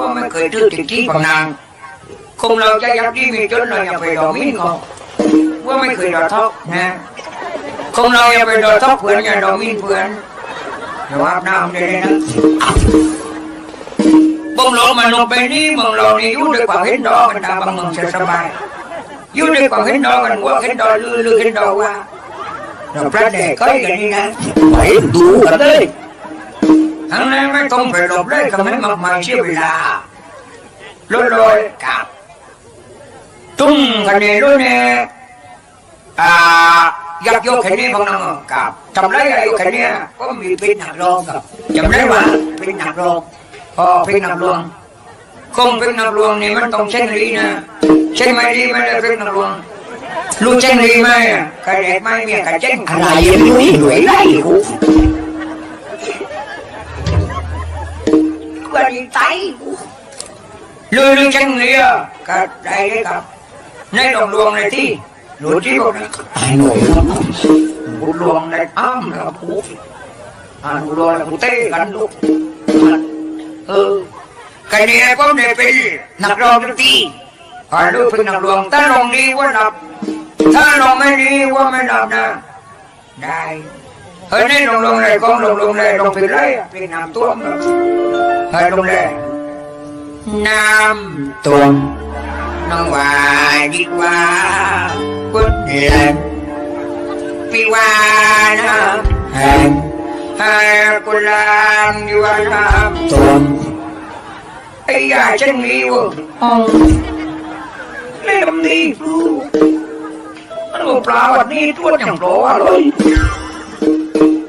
ว่าไม่เคยถือติดที่ฝั่งนางคงเราจะยักที่มีจนเราอย่าไปดอกมิ้นเขาว่าไม่เคยดอกทอกนะคงเราอย่าไปดอกทอกเพื่อนอย่าดอกมิ้นเพื่อนอย่าว่าบน้ำเลยนะบงหลงมันลงไปนี่มึงเรานี่อยู่ด้วยความเห็นดอกกันตาบางมึงจะสบายอยู่ด้วยความเห็นดอกกันหัวเห็นดอกลือลือเห็นดอกว่าเราพระเด็กก็อย่างนี้นะไปดูกันเลย ทั้งนั้นไม่ต้องไปหลบเลยก็ไม่มากมายเชื่อเวลาลดเลยกับตุ้มกันเนี่ยด้วยเนี่ยอ่าอยากโยกแค่นี้พงนังกับทำไรอะไรโยกแค่ ก็มีเป็นหนักรองกับจำได้ว่าเป็นหนักรองพอเป็นหนักรองคงเป็นหนักรองนี่มันต้องเช่นนี้นะเช่นไม่ดีไม่ได้เป็นหนักรองรู้เช่นนี้ไหมอะกระเด็กไม่เมียกระเจ้งอะไรยังไม่หน่วยไล่กูก็ดีใจลือลือเช่นนี้อะก็ได้เลยครับในหลวงดวงในที่หลุดที่บอกนะไอ้หน่วยครับบุญหลวงในอ้ามแล้วผูอ่านบุญหลวงแล้วผูเต้กันลูกเออกันนี้ก็ได้เป็นนักร้องดนตรีอ่าลูกเป็นนักร้องถ้าร้องดีว่าดับถ้าร้องไม่ดีว่าไม่ดับนะได้ เฮ้ยนี่ลงลงเลยกองลงลงเลยลงไปเลยเป็นน้ำท่วมแล้วเฮ้ยลงเลยน้ำท่วมน้องว่าดีกว่ากุดเล่นพี่ว่าน้ำแห้งให้กุลามอยู่ว่าน้ำท่วมไอ้ยาฉันมีวะห้องเล่มนี้ปลูกมันบอกปลาวันนี้ทวดอย่างโปรเลยฝั่งนี้ถ้านึกลองดีฝั่งนี้ว่ารับเลยไอ้ยาฉันดีเว้ยเห็นไหมนี่เว้ยไอ้ยาอุบัตินี่เว้ยฉันไม่ว่าว่าอักให้ลือเลยผมแดนเต้พังนะว่าได้ทำสีดีให้ลือเลย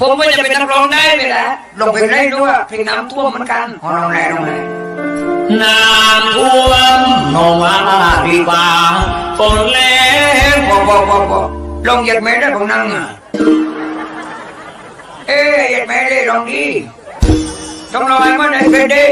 ผมไม่จะเป็นนักร้องได้เลยแหละลงเพลงได้ด้วยเพลงน้ำท่วมเหมือนกันอ๋อลองแรงลองแรงน้ำท่วมนองอาดีกว่าฝนแรงพอพอพอพอลองเหยียดแม่ได้ผมนั่งอะเอ๊ะเหยียดแม่ได้ลองดีต้องลองให้มันได้เป็นดี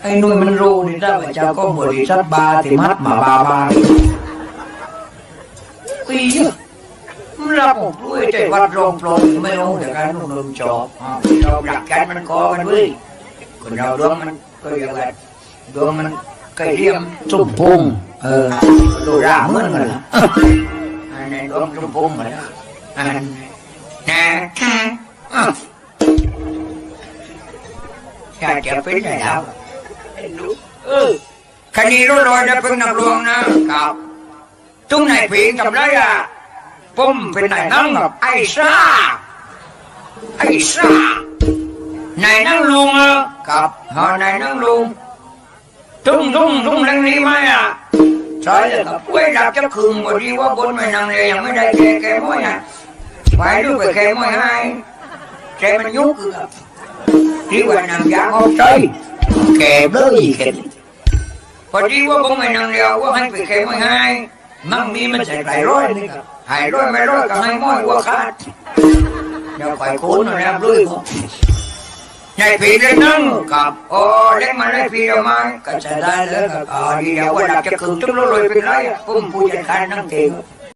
ไอ้นุ่ยมันรู้นี่ถ้าว่าเจ้าก็บริษัทบาที่มัดมาบาบาปีเยอะมัน รับผมด้วยใจวัดรองปรยไม่รู้แต่การนุ่มลมจอบเราหลักการมันคอกันเว้ยคนเราดวงมันก็อย่างไรดวงมันไก่เรียมจุบพุงเออดูร่าเหมือนกันอันนี้ดวงชมพูเหมือนกันอันนี้นะค่ะอ้าวชาจะเป็นไงแล้วเออคดีรู้ลอยจะเป็นนักลวงนะครับตุ้งไหนผิงจำได้อะ ผมเป็นนายนั่งกับไอ้ซ่าไอ้ซ่านายนั่งลุงเหรอครับฮานายนั่งลุง trung trung trung lần đi mai à trời ơi gặp quê đạp cho khường mà đi qua bốn mày nàng này mới đây kê kê mối à phải đứa về kê mối hai trẻ mình nhút cứ gặp đi qua nàng giả ngon trời kê bớ gì kê và đi qua bốn mày nàng này qua hai về kê mối hai mang mi mình sẽ phải rối đi gặp hai rối mày rối cả hai mối qua khát đâu phải cuốn rồi em lưới không ในปี มั่งมีมันใส่ไก่ร้อยนี่ครับหายร้อยไม่ร้อยก็บไม่ม้อยวัวขาดเดี๋ยวไยคุ้นนะครับลุยผมใหญ่ปีได้นั่งกับโอ้เล็กมาได้ปีเดียวมก็จะได้แล้วกับอ๋อเดี๋ยวว่าดับจะคืนจุ๊บเลยไป็นไรผมผู้จะดายนั่งเต็ม